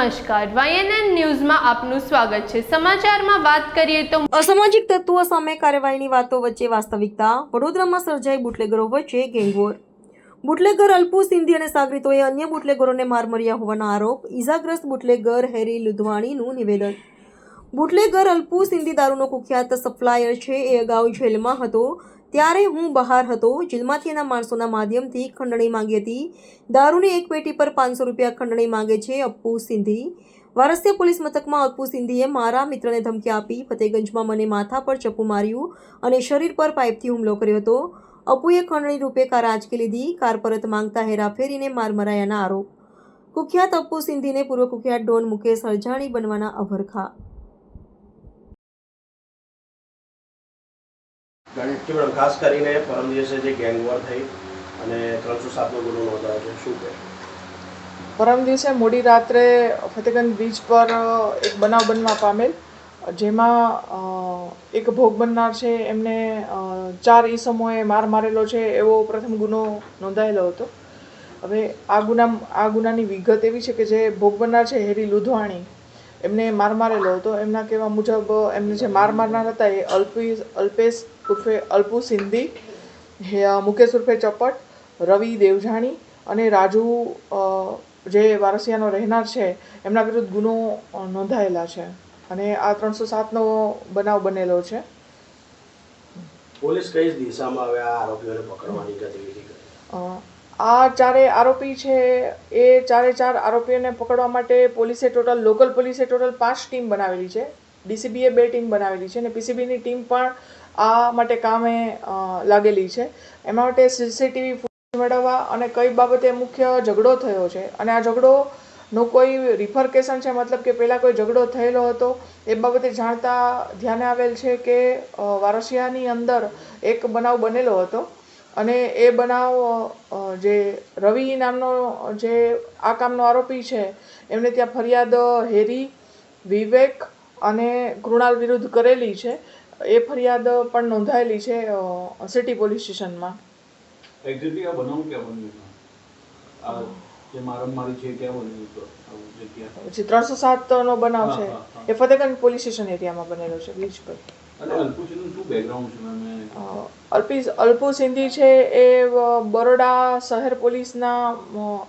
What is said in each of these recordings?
નમસ્કાર. વાયએનએન ન્યૂઝમાં આપનું સ્વાગત છે. સમાચારમાં વાત કરીએ તો અસામાજિક તત્વો સામે કાર્યવાહીની વાતો વચ્ચે વાસ્તવિકતા. વડોદરામાં સર્જાઈ બુટલેગરો વચ્ચે ગેંગવોર. બુટલેગર અલ્પુ સિંધી અને સાગરીતોએ અન્ય બુટલેગરોને માર મર્યા હોવાના આરોપ. ઈજાગ્રસ્ત બુટલેગર હેરી લુધવાણીનું નિવેદન. બુટલેગર અલ્પુ સિંધી દારૂનો કુખ્યાત સપ્લાયર છે, એ અગાઉ જેલમાં હતો. ત્યારે હું બહાર હતો. જેલમાંથી એના માણસોના માધ્યમથી ખંડણી માંગી હતી. દારૂની એક પેટી પર પાંચસો રૂપિયા ખંડણી માંગે છે અપ્પુ સિંધી. વારસ્ય પોલીસ મથકમાં અપ્પુ સિંધીએ મારા મિત્રને ધમકી આપી. ફતેગંજમાં મને માથા પર ચપ્પુ માર્યું અને શરીર પર પાઇપથી હુમલો કર્યો હતો. અપ્પુએ ખંડણી રૂપે કાર આંચકી લીધી. કાર પરત માંગતા હેરાફેરીને માર મરાયાના આરોપ. કુખ્યાત અપ્પુ સિંધીને પૂર્વ કુખ્યાત ડોન મુકેશ હરજાણી બનવાના અભરખા. ખાસ કરીને પરમ દિવસે જે ગેંગવોર થઈ અને ત્રણસો સાતનો ગુનો નોંધાયો છે. શું કહે? પરમ દિવસે મોડી રાત્રે ફતેગંજ બીચ પર એક બનાવ બનવા પામેલ, જેમાં એક ભોગ બનનાર છે, એમને ચાર ઈસમોએ માર મારેલો છે, એવો પ્રથમ ગુનો નોંધાયેલો હતો. હવે આ ગુના આ ગુનાની વિગત એવી છે કે જે ભોગ બનનાર છે, હેરી લુધવાણી. એમને માર મારેલો હતો. એમના કહેવા મુજબ એમને જે માર મારનાર હતા એ અલ્પી અલ્પેશ ઉર્ફે અલ્પુ સિંધી હે મુકેશ ઉર્ફે ચપટ રવિ દેવજાણી અને રાજુ જે વારસિયાનો રહેનાર છે એમના વિરુદ્ધ ગુનો નોંધાયેલા છે. અને આ ત્રણસો સાતનો બનાવ બનેલો છે. પોલીસ કઈ દિશામાં હવે આ આરોપીઓને પકડવાની ગતિવિધિ કરી? આ ચારેય આરોપી છે, એ ચારે ચાર આરોપીઓને પકડવા માટે પોલીસે ટોટલ, લોકલ પોલીસે ટોટલ પાંચ ટીમ બનાવેલી છે. ડીસીબીએ બે ટીમ બનાવેલી છે અને પીસીબીની ટીમ પણ આ માટે કામે લાગેલી છે. એના માટે સીસીટીવી ફૂટેજ મેળવવા અને કઈ બાબતે મુખ્ય ઝઘડો થયો છે. અને આ ઝઘડો નો કોઈ રિફરકેશન છે, મતલબ કે પહેલાં કોઈ ઝઘડો થયેલો હતો, એ બાબતે જાણતા ધ્યાને આવેલ છે કે વારસિયાની અંદર એક બનાવ બનેલો હતો. અને એ બનાવ જે રવિ નામનો જે આ કામનો આરોપી છે એમને ત્યાં ફરિયાદ હેરી વિવેક અને કૃણાલ વિરુદ્ધ કરેલી છે. એ ફરિયાદ પણ નોંધાયેલી છે સિટી પોલીસ સ્ટેશનમાં. એક્ઝેક્ટલી આ બનાવ ક્યાં બન્યું જે મારામારી છે ક્યાં બન્યું પછી ત્રણસો સાતનો બનાવ છે. એ ફતેગંજ પોલીસ સ્ટેશન એરિયામાં બનેલો છે બીચ પર. અને અલ્પુચીનું શું બેકગ્રાઉન્ડ છે? મેમ અ, અલ્પી સિંધી છે એ બરોડા શહેર પોલીસના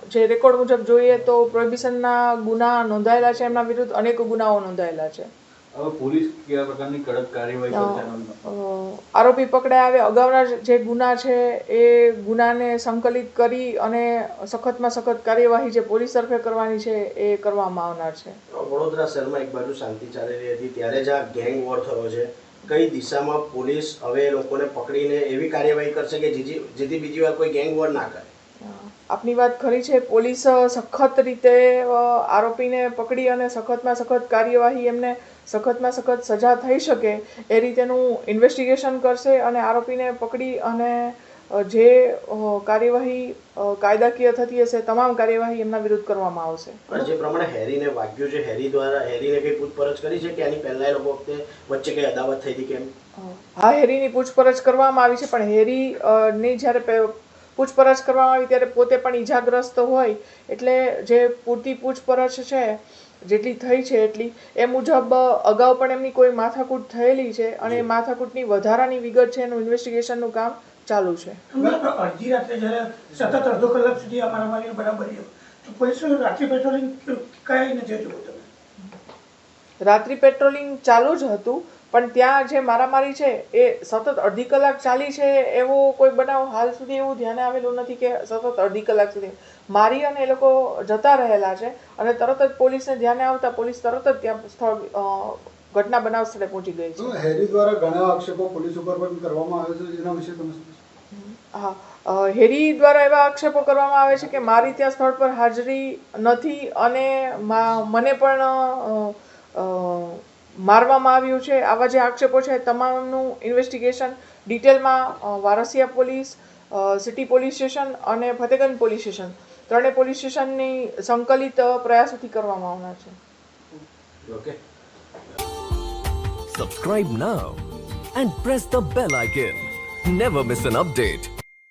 જે રેકોર્ડ મુજબ જોઈએ તો પ્રોહિબિશનના ગુના નોંધાયેલા છે એમના વિરુદ્ધ અનેક ગુનાઓ નોંધાયેલા છે હવે પોલીસ કેવા પ્રકારની કડક કાર્યવાહી કરશે આના વિશે? અ, આરોપી પકડાયા આવે અગાઉના જે ગુના છે એ ગુનાને સંકલિત કરી અને સખતમાં સખત કાર્યવાહી જે પોલીસ તરફે કરવાની છે એ કરવામાં આવનાર છે વડોદરા શહેરમાં એક બાજુ શાંતિ ચાલી રહી હતી ત્યારે જ આ ગેંગ વોર થયો છે કઈ દિશામાં પોલીસ હવે લોકોને પકડીને એવી કાર્યવાહી કરશે કે જેથી બીજી વાર કોઈ ગેંગ વોર ના કરે? આપની વાત ખરી છે. પોલીસ સખત રીતે આરોપીને પકડી અને સખતમાં સખત કાર્યવાહી એમને સખતમાં સખત સજા થઈ શકે એ રીતેનું ઇન્વેસ્ટિગેશન કરશે અને આરોપીને પકડી અને જે કાર્યવાહી કાયદાકીય થતી હશે તમામ કાર્યવાહી એમના વિરુદ્ધ કરવામાં આવશે. પણ જે પ્રમાણે હેરીને વાગ્યું છે હેરી દ્વારા હેરીને કઈ પૂછપરછ કરી છે કે આની પહેલા એ લોકો વખતે વચ્ચે કઈ અદાવત થઈ હતી કેમ? હા હેરીની પૂછપરછ કરવામાં આવી છે પણ હેરી ની જ્યારે પૂછપરછ કરવામાં આવી ત્યારે પોતે પણ ઈજાગ્રસ્ત હોય એટલે જે પૂરતી પૂછપરછ છે જેટલી થઈ છે એટલી એ મુજબ અગાઉ પણ એમની કોઈ માથાકૂટ થયેલી છે અને માથાકૂટની વધારાની વિગત છે એનું ઇન્વેસ્ટિગેશનનું કામ ચાલુ છે. અડધી રાત્રે જ્યારે સતત અડધો કલાક સુધી આ મારામારીનો બનાવ તો પોલીસ રાત્રિ પેટ્રોલિંગ કઈ નથી જોયું તમે? રાત્રિ પેટ્રોલિંગ ચાલુ જ હતું પણ ત્યાં જે મારામારી છે એ સતત અડધી કલાક ચાલી છે એવો કોઈ બનાવ હાલ સુધી એવું ધ્યાને આવેલું નથી કે સતત અડધી કલાક સુધી. મારી અને એ લોકો જતા રહેલા છે અને તરત જ પોલીસને ધ્યાને આવતા પોલીસ તરત જ ત્યાં સ્થળ ઘટના બનાવ સ્થળે પહોંચી ગઈ છે. હેરી દ્વારા ઘણા આક્ષેપો પોલીસ ઉપર પણ કરવામાં આવે છે એના વિશે તમે? હા. હેરી દ્વારા એવા આક્ષેપો કરવામાં આવે છે કે મારી ત્યાં સ્થળ પર હાજરી નથી અને મા- મને પણ મારવામાં આવ્યું છે. આવા જે આક્ષેપો છે તમામનું ઇન્વેસ્ટિગેશન ડિટેલમાં Varasiya police city police station અને ફતેગંજ પોલીસ સ્ટેશન ત્રણેય પોલીસ સ્ટેશનની સંકલિત પ્રયાસોથી કરવામાં આવનાર છે. Okay subscribe now and press the bell icon never miss an update.